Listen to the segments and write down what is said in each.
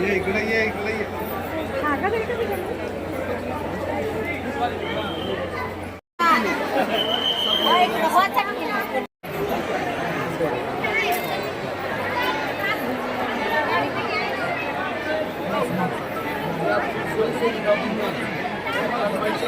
ये इकडे ये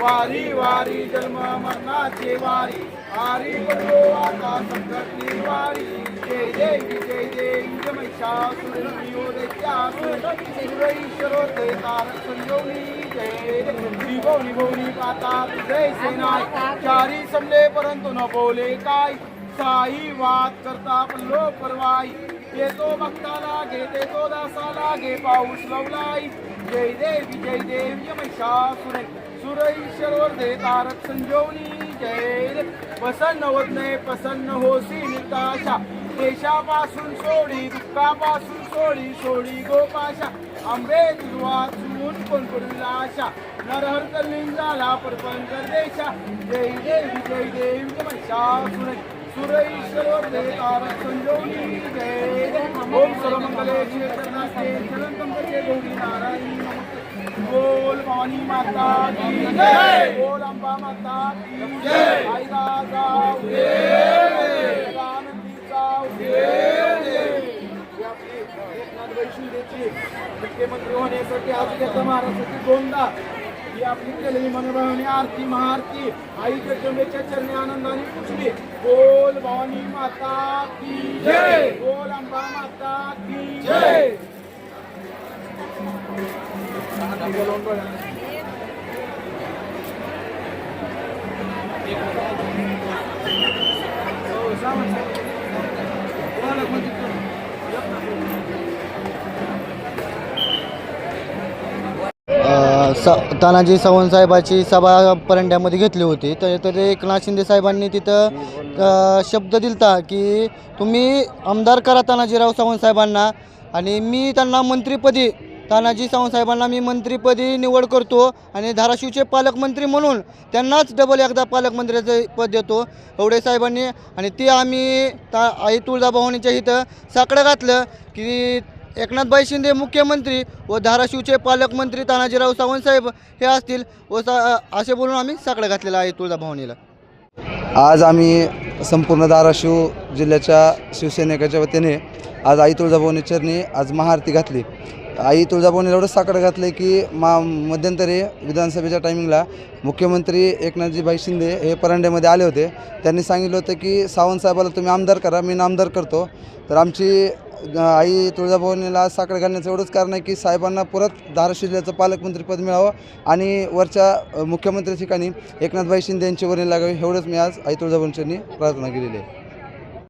वारी वारी जन्म मरणाचे वारी आरी बदलो आता संकट वारी. जय देवी जय देवी जय महिषासुर ईश्वरो ते तारक संयोनी जय भोवनी भोवनी पाता जय सेनाय चारी समले परंतु न बोले काय. साई वाद करता पल्लो परवाई. येतो भक्ताला घेते तो दासाला घे पाऊस लवलाई जय देव जय देव महिषासुर सुर. दे तारक संजोनी जय दे. प्रसन्न होत नाही प्रसन्न होसी निताशा. देशापासून सोडी दुःखापासून सोडी सोडी गोपाशा. आंबे तुझवा चुन कोण पडूला आशा नरहर कलिंग झाला परपंच देशा. जय देव जय देव महिषासुर सुर. दे तारक संजोनी बोल भवानी माता की जय. बोल अंबा माता की जय. आई राजा आनंदीचा एकनाथ वैष्णदेची मुख्यमंत्री होण्यासाठी आज घेतला महाराष्ट्राची दोनदा ही आपली केलेली मनोभावनी आरती महाआरती. आई जगदंबेच्या चरणी आनंदाने पुजली. बोल भवानी माता की जय. बोल अंबा माता की स तानाजी सावंतसाहेबाची सभा परंड्यामध्ये घेतली होती. तर तर एकनाथ शिंदे साहेबांनी तिथं शब्द दिलता की तुम्ही आमदार करा तानाजीराव सावंतसाहेबांना आणि मी त्यांना मंत्रीपदी तानाजी सावंतसाहेबांना मी मंत्रीपदी निवड करतो आणि धाराशिवचे पालकमंत्री म्हणून त्यांनाच डबल एकदा पालकमंत्र्याचं पद देतो एवढे साहेबांनी. आणि ते आम्ही ता आई तुळजाभवानीच्या इथं साकडं घातलं की एकनाथबाई शिंदे मुख्यमंत्री व धाराशिवचे पालकमंत्री तानाजीराव सावंत साहेब हे असतील व सा असे बोलून आम्ही साकडं घातलेलं आहे तुळजाभवानीला. आज आम्ही संपूर्ण धाराशिव जिल्ह्याच्या शिवसैनिकाच्या वतीने आज आई तुळजाभवानी चरणी आज महाआरती घातली. आई तुळजाभवानीला एवढंच साकडं घातलं की मा मध्यंतरी विधानसभेच्या टायमिंगला मुख्यमंत्री एकनाथजीभाई शिंदे हे परांड्यामध्ये आले होते. त्यांनी सांगितलं होतं की सावंत साहेबाला तुम्ही आमदार करा मी नामदार करतो. तर आमची आई तुळजाभवानीला आज घालण्याचं एवढंच कारण आहे की साहेबांना परत धाराशिव जिल्ह्याचं पालकमंत्रीपद मिळावं आणि वरच्या मुख्यमंत्री ठिकाणी एकनाथभाई शिंदे यांची वर्णी लागावी एवढंच मी आज आई तुळजाभवानी प्रार्थना केलेली आहे.